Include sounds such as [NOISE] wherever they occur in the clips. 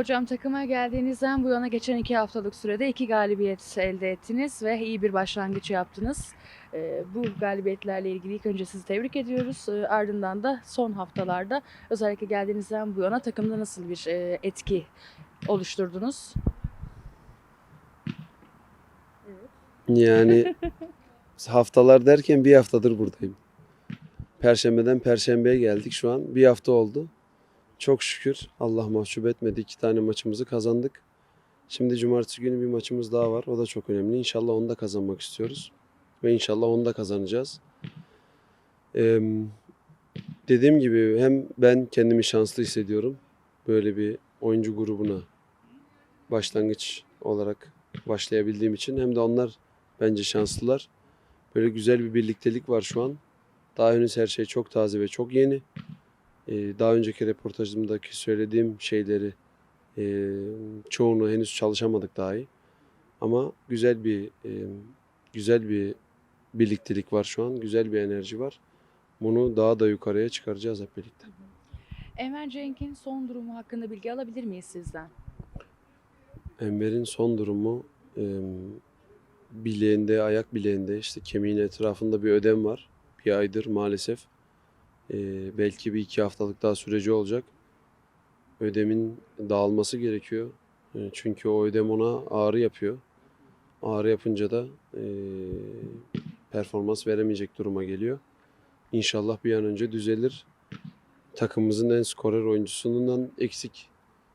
Hocam takıma geldiğinizden bu yana geçen iki haftalık sürede iki galibiyet elde ettiniz ve iyi bir başlangıç yaptınız. Ee, bu galibiyetlerle ilgili ilk önce sizi tebrik ediyoruz. Ee, ardından da son haftalarda özellikle geldiğinizden bu yana takımda nasıl bir e, etki oluşturdunuz? Yani [LAUGHS] haftalar derken bir haftadır buradayım. Perşembeden perşembeye geldik şu an. Bir hafta oldu. Çok şükür Allah mahcup etmedi. İki tane maçımızı kazandık. Şimdi cumartesi günü bir maçımız daha var. O da çok önemli. İnşallah onu da kazanmak istiyoruz. Ve inşallah onu da kazanacağız. Ee, dediğim gibi hem ben kendimi şanslı hissediyorum. Böyle bir oyuncu grubuna başlangıç olarak başlayabildiğim için. Hem de onlar bence şanslılar. Böyle güzel bir birliktelik var şu an. Daha henüz her şey çok taze ve çok yeni. Ee, daha önceki röportajımdaki söylediğim şeyleri e, çoğunu henüz çalışamadık dahi. Ama güzel bir e, güzel bir birliktelik var şu an. Güzel bir enerji var. Bunu daha da yukarıya çıkaracağız hep birlikte. Enver Cenk'in son durumu hakkında bilgi alabilir miyiz sizden? Enver'in son durumu e, bileğinde, ayak bileğinde işte kemiğin etrafında bir ödem var. Bir aydır maalesef. E, belki bir iki haftalık daha süreci olacak. Ödemin dağılması gerekiyor. E, çünkü o ödem ona ağrı yapıyor. Ağrı yapınca da e, performans veremeyecek duruma geliyor. İnşallah bir an önce düzelir. Takımımızın en skorer oyuncusundan eksik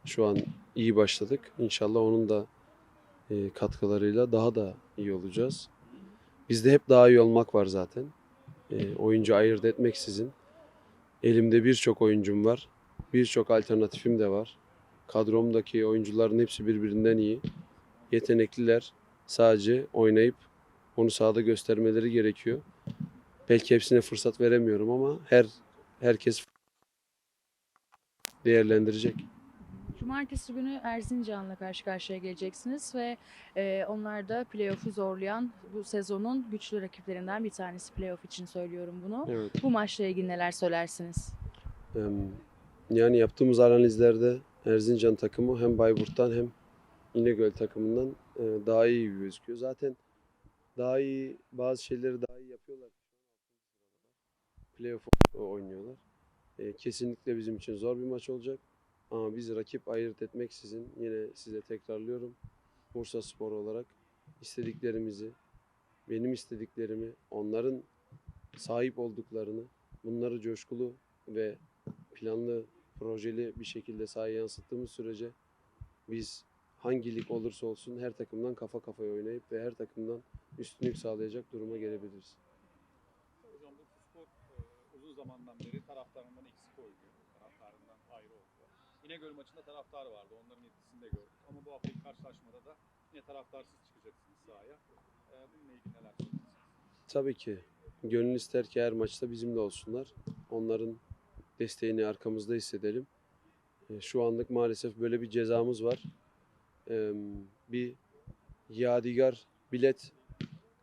şu an iyi başladık. İnşallah onun da e, katkılarıyla daha da iyi olacağız. Bizde hep daha iyi olmak var zaten. E, oyuncu ayırt etmeksizin. Elimde birçok oyuncum var. Birçok alternatifim de var. Kadromdaki oyuncuların hepsi birbirinden iyi. Yetenekliler. Sadece oynayıp onu sahada göstermeleri gerekiyor. Belki hepsine fırsat veremiyorum ama her herkes değerlendirecek. Cumartesi günü Erzincan'la karşı karşıya geleceksiniz ve e, onlar da playoff'u zorlayan bu sezonun güçlü rakiplerinden bir tanesi playoff için söylüyorum bunu. Evet. Bu maçla ilgili neler söylersiniz? Yani yaptığımız analizlerde Erzincan takımı hem Bayburt'tan hem İnegöl takımından e, daha iyi gözüküyor. Zaten daha iyi bazı şeyleri daha iyi yapıyorlar. Playoff oynuyorlar. E, Kesinlikle bizim için zor bir maç olacak. Ama biz rakip ayırt etmeksizin yine size tekrarlıyorum. Bursa Spor olarak istediklerimizi, benim istediklerimi, onların sahip olduklarını, bunları coşkulu ve planlı, projeli bir şekilde sahaya yansıttığımız sürece biz hangi lig olursa olsun her takımdan kafa kafaya oynayıp ve her takımdan üstünlük sağlayacak duruma gelebiliriz. Hocam Bursa Spor e, uzun zamandan beri taraftarından eksik oynuyor. Taraftarından ayrı oldu. İnegöl maçında taraftar vardı. Onların etkisini de gördük. Ama bu haftaki karşılaşmada da yine taraftarsız çıkacaksınız sahaya. E, bununla ilgili neler? Tabii ki. Gönül ister ki her maçta bizimle olsunlar. Onların desteğini arkamızda hissedelim. E, Şu anlık maalesef böyle bir cezamız var. E, Bir yadigar bilet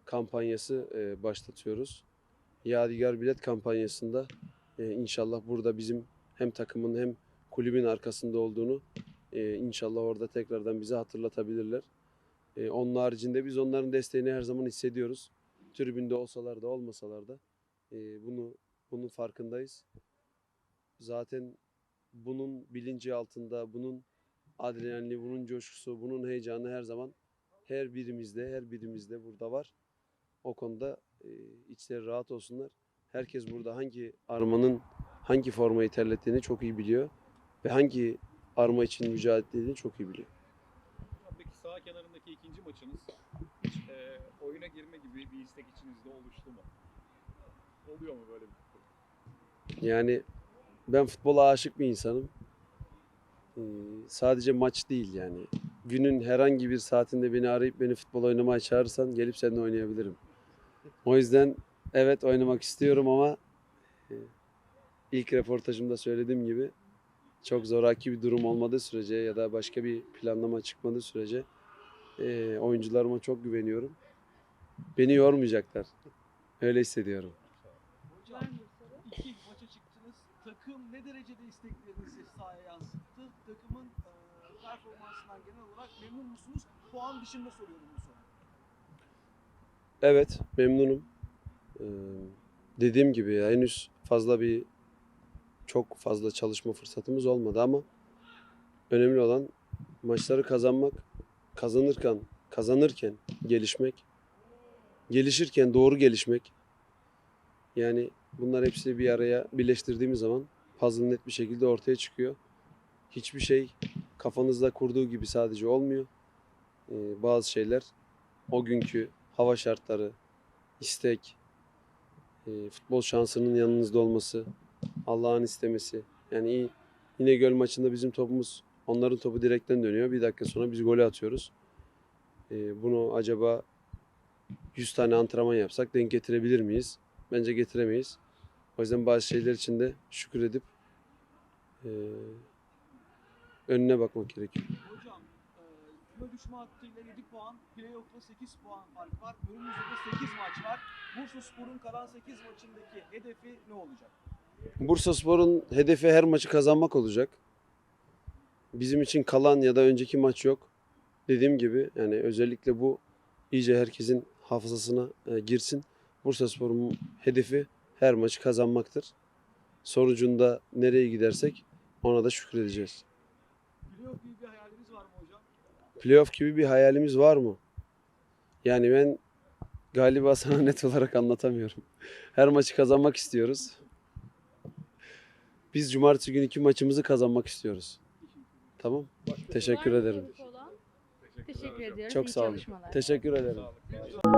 kampanyası e, başlatıyoruz. Yadigar bilet kampanyasında e, inşallah burada bizim hem takımın hem kulübün arkasında olduğunu e, inşallah orada tekrardan bize hatırlatabilirler. E, Onun haricinde biz onların desteğini her zaman hissediyoruz tribünde olsalar da olmasalar da e, bunu bunun farkındayız. Zaten bunun bilinci altında, bunun adrenalini, bunun coşkusu, bunun heyecanı her zaman her birimizde, her birimizde burada var. O konuda e, içleri rahat olsunlar. Herkes burada hangi armanın hangi formayı terlettiğini çok iyi biliyor ve hangi arma için mücadele ettiğini çok iyi biliyor. Peki sağ kenarındaki ikinci maçınız e, oyuna girme gibi bir istek içinizde oluştu mu? Oluyor mu böyle bir? Yani ben futbola aşık bir insanım. Ee, sadece maç değil yani. Günün herhangi bir saatinde beni arayıp beni futbol oynamaya çağırırsan gelip seninle oynayabilirim. O yüzden evet oynamak istiyorum ama e, ilk röportajımda söylediğim gibi çok zoraki bir durum olmadığı sürece ya da başka bir planlama çıkmadığı sürece e, oyuncularıma çok güveniyorum. Beni yormayacaklar. Öyle hissediyorum. Hocam iki maça çıktınız. Takım ne derecede isteklerinizi sahaya yansıttı? Takımın e, performansından genel olarak memnun musunuz? Puan dışında soruyorum bu soruyu. Evet, memnunum. Ee, dediğim gibi ya henüz fazla bir çok fazla çalışma fırsatımız olmadı ama önemli olan maçları kazanmak, kazanırken kazanırken gelişmek, gelişirken doğru gelişmek. Yani bunlar hepsini bir araya birleştirdiğimiz zaman puzzle net bir şekilde ortaya çıkıyor. Hiçbir şey kafanızda kurduğu gibi sadece olmuyor. Ee, bazı şeyler o günkü hava şartları, istek, e, futbol şansının yanınızda olması, Allah'ın istemesi. Yani iyi, İnegöl maçında bizim topumuz onların topu direkten dönüyor. Bir dakika sonra biz golü atıyoruz. E, bunu acaba 100 tane antrenman yapsak denk getirebilir miyiz? Bence getiremeyiz. O yüzden bazı şeyler için de şükür edip e, önüne bakmak gerekiyor. Hocam e, küme düşme hattıyla 7 puan, playoff'ta 8 puan fark var. Önümüzde de 8 maç var. Bursa Spor'un kalan 8 maçındaki hedefi ne olacak? Bursaspor'un hedefi her maçı kazanmak olacak. Bizim için kalan ya da önceki maç yok. Dediğim gibi yani özellikle bu iyice herkesin hafızasına e, girsin. Bursaspor'un hedefi her maçı kazanmaktır. Sonucunda nereye gidersek ona da şükredeceğiz. Playoff gibi bir hayaliniz var mı hocam? Playoff gibi bir hayalimiz var mı? Yani ben galiba sana [LAUGHS] net olarak anlatamıyorum. Her maçı kazanmak istiyoruz. Biz cumartesi günü iki maçımızı kazanmak istiyoruz. Tamam? Teşekkür ederim. Teşekkür hocam. ediyoruz. Çok İyi sağ olun. çalışmalar. Teşekkür ederim. Sağlık.